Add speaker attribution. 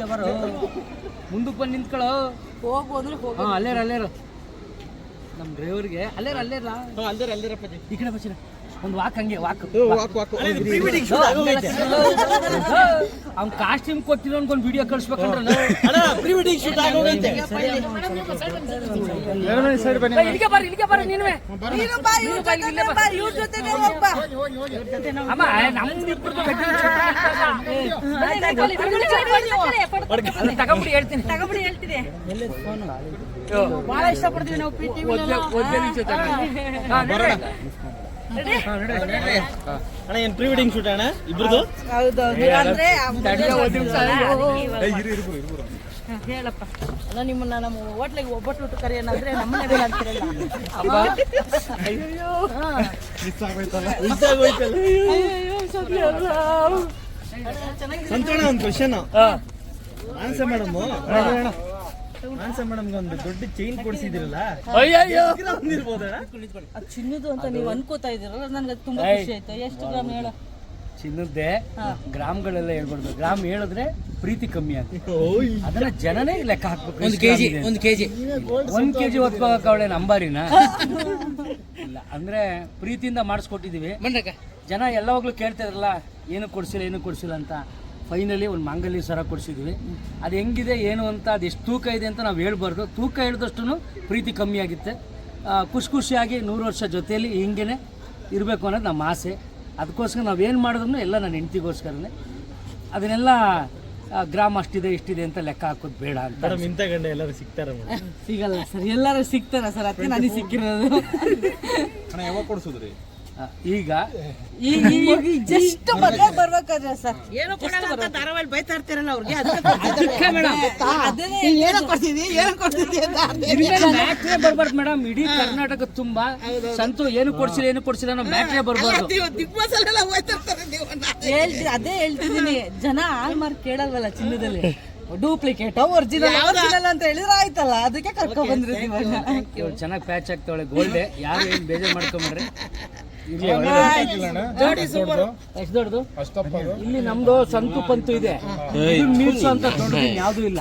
Speaker 1: ಮುಂದೆ ಬರೋ ಮುಂದಕ್ಕೆ ಬಂದು ನಿಂತ್ಕೊಳ್ಳೋ.
Speaker 2: ಹೋಗು ಅಂದ್ರೆ ಹೋಗು.
Speaker 1: ಹಾಂ ಅಲ್ಲೇರ ಅಲ್ಲೇರು. ನಮ್ಮ ಡ್ರೈವರ್ಗೆ ಅಲ್ಲೇರ ಅಲ್ಲೇರ.
Speaker 3: ಅಲ್ಲೇರ ಅಲ್ಲೇರ
Speaker 1: ಈ ಕಡೆ ಬಚ್ಚಿರ ಒಂದು ವಾಕ್ ಹಂಗೆ ವಾಕ್ ಅವ್ನ ಕಾಸ್ಟ್ಯೂಮ್ ಕೊಟ್ಟಿರೋ ಒಂದು ವಿಡಿಯೋ ಕಳಿಸ್ಬೇಕಂದ್ರೆ ಇಲ್ಲಿಗೆ ಬರ್ರಿ ಇಲ್ಲಿಗೆ ಬರ್ರಿ ನೀನುವೆ
Speaker 2: ನೀನು ಬಾ ಇವ್ರ ಜೊತೆ ಬಾ ಇವ್ರ ಜೊತೆನೇ ಹೋಗ್ ಬಾ
Speaker 1: ಅಮ್ಮ ನಮ್ದು ಇಬ್ಬರದು ಅದು ತಗೊಂಬಿಡಿ ಹೇಳ್ತೀನಿ
Speaker 2: ತಗೊಬಿಡಿ ಹೇಳ್ತೀನಿ
Speaker 1: ಯೋ,
Speaker 2: ಬಹಳ ಇಷ್ಟಪಡ್ತೀವಿ ನಾವು
Speaker 3: ಅಣ್ಣ ಏನ್ ಪ್ರೀ ವೆಡ್ಡಿಂಗ್ ಶೂಟ್ ಅಣ್ಣ? ಇಬ್ರದು?
Speaker 2: ಹೇಳಪ್ಪ. ಅಲ್ಲ ನಿಮ್ಮನ್ನ ನಮ್ಮ ಹೋಟ್ಲಿಗೆ ಒಬ್ಬಟ್ಟು ಊಟ ಕರಿ ಅಂದ್ರೆ ನಮ್ಮನೆ ಬೇಡ ಅಂತಿರಲ್ಲ.
Speaker 3: ಸಂತೋಣ ಒಂದು question
Speaker 1: answer
Speaker 3: Mansa madam Mansa ಮೇಡಮ್ಗೆ ಒಂದು ದೊಡ್ಡ ಚೈನ್ ಕೊಡಿಸಿದಿರಲ್ಲ
Speaker 1: ಅಯ್ಯಯ್ಯೋ!
Speaker 3: ಒಂದಿರ್ಬೋದಣ್ಣ
Speaker 2: ಅದು ಚಿನ್ನದು ಅಂತ ನೀವು ಅನ್ಕೋತಾ ಇದ್ದೀರಲ್ಲ ನನ್ಗೆ ಅದು ತುಂಬಾ ಖುಷಿ ಆಯ್ತು. ಎಷ್ಟು ಗ್ರಾಮ್ ಹೇಳು?
Speaker 1: ಚಿನ್ನದ್ದೆ ಗ್ರಾಮ್ಗಳೆಲ್ಲ ಹೇಳ್ಬಾರ್ದು ಗ್ರಾಮ್ ಹೇಳಿದ್ರೆ ಪ್ರೀತಿ ಕಮ್ಮಿ ಆಗುತ್ತೆ. ಅದನ್ನ ಜನನೇ ಲೆಕ್ಕ ಹಾಕ್ಬೇಕು. ಒಂದು ಕೆಜಿ ಒಂದು ಕೆಜಿ. ಒಂದ್ ಕೆಜಿ ಹೊತ್ಕೋಕ್ ಅವಳೆ ನಂಬಾರಿನ ಇಲ್ಲ ಅಂದ್ರೆ ಪ್ರೀತಿಯಿಂದ ಮಾಡಿಸ್ಕೊಟ್ಟಿದೀವಿ ಜನ ಎಲ್ಲವಾಗ್ಲೂ ಕೇಳ್ತಾ ಇದ್ರಲ್ಲ ಏನು ಕೊಡ್ಸಿಲ್ಲ ಏನು ಕೊಡ್ಸಿಲ್ಲ ಅಂತ. ಫೈನಲಿ ಒಂದು ಮಾಂಗಲ್ಯ ಸರ ಕೊಡ್ಸಿದ್ವಿ. ಅದು ಹೆಂಗಿದೆ ಏನು ಅಂತ ಅದು ಎಷ್ಟು ತೂಕ ಇದೆ ಅಂತ ನಾವು ಹೇಳ್ಬಾರ್ದು. ತೂಕ ಹಿಡಿದಷ್ಟು ಪ್ರೀತಿ ಕಮ್ಮಿ ಆಗುತ್ತೆ. ಖುಷಿ ಖುಷಿಯಾಗಿ ನೂರು ವರ್ಷ ಜೊತೆಯಲ್ಲಿ ಹಿಂಗೇ ಇರಬೇಕು ಅನ್ನೋದು ನಮ್ಮ ಆಸೆ. ಅದಕ್ಕೋಸ್ಕರ ನಾವೇನು ಮಾಡಿದ್ರು ಎಲ್ಲ ನನ್ನ ಹೆಂಡತಿಗೋಸ್ಕರನೇ. ಅದನ್ನೆಲ್ಲ ಗ್ರಾಮ ಅಷ್ಟಿದೆ ಇಷ್ಟಿದೆ ಅಂತ ಲೆಕ್ಕ ಹಾಕೋದು ಬೇಡ ಅಂತ
Speaker 3: ಇಂಥ ಗಂಡ ಎಲ್ಲರೂ ಸಿಗ್ತಾರೆ
Speaker 2: ಸಿಗಲ್ಲ ಸರ್. ಎಲ್ಲರೂ ಸಿಗ್ತಾರ ಸರ್? ಅದಕ್ಕೆ ನನಗೆ ಸಿಕ್ಕಿರೋದು.
Speaker 1: ಯಾವಾಗ ಈಗ
Speaker 2: ಈಗ ಈಗ ಜಸ್ಟ್ ಮದ್ವೆ ಬರ್ಬೇಕಾದ್ರೆ ಸರ್? ಏನೋ ಧಾರಾವಾಹಿ ಬೈತಾ ಇರ್ತೀರಲ್ಲ ಅವ್ರಿಗೆ
Speaker 1: ಅದಕ್ಕೆ ಮೇಡಮ್
Speaker 2: ಏನೋ ಕೊಡ್ತಿದ್ವಿ ಏನೋ ಕೊಡ್ತಿದ್ವಿ ಅಂತ
Speaker 1: ಮ್ಯಾಟ್ರೇ ಬರ್ಬಾರ್ದು ಮೇಡಮ್ ಇಡೀ ಕರ್ನಾಟಕ ತುಂಬಾ ಸಂತು ಏನು ಕೊಡ್ಸಿಲ್ಲ ಏನು ಕೊಡ್ಸಿಲ್ಲ ಅನ್ನೋ ಮ್ಯಾಟ್ರೇ ಬರ್ಬಾರ್ದು.
Speaker 2: ಹೇಳ್ತೀನಿ ಅದೇ ಹೇಳ್ತಿದ್ದೀನಿ. ಜನ ಆಲ್ ಮಾರ್ಕ್ ಕೇಳಲ್ವಲ್ಲ ಚಿನ್ನದಲ್ಲಿ? ಡೂಪ್ಲಿಕೇಟ್ ಒರಿಜಿನಲ್ ಒರಿಜಿನಲ್ ಅಂತ ಹೇಳಿದ್ರೆ ಆಯ್ತಲ್ಲ ಅದಕ್ಕೆ ಕರ್ಕೊಂಡ್
Speaker 1: ಬಂದ್ರಿ ಚೆನ್ನಾಗಿ ಪ್ಯಾಚ್ ಆಗ್ತಾವಳೆ ಗೋಲ್ಡೆ ಯಾರು ಏನು ಬೇಜಾರು ಮಾಡ್ಕೊಂಬಿಡ್ರಿ ಇಲ್ಲಿ ನಮ್ದು ಸಂತು ಪಂತು ಇದೆ. ಅಂತ ಯಾವ್ದು ಇಲ್ಲ.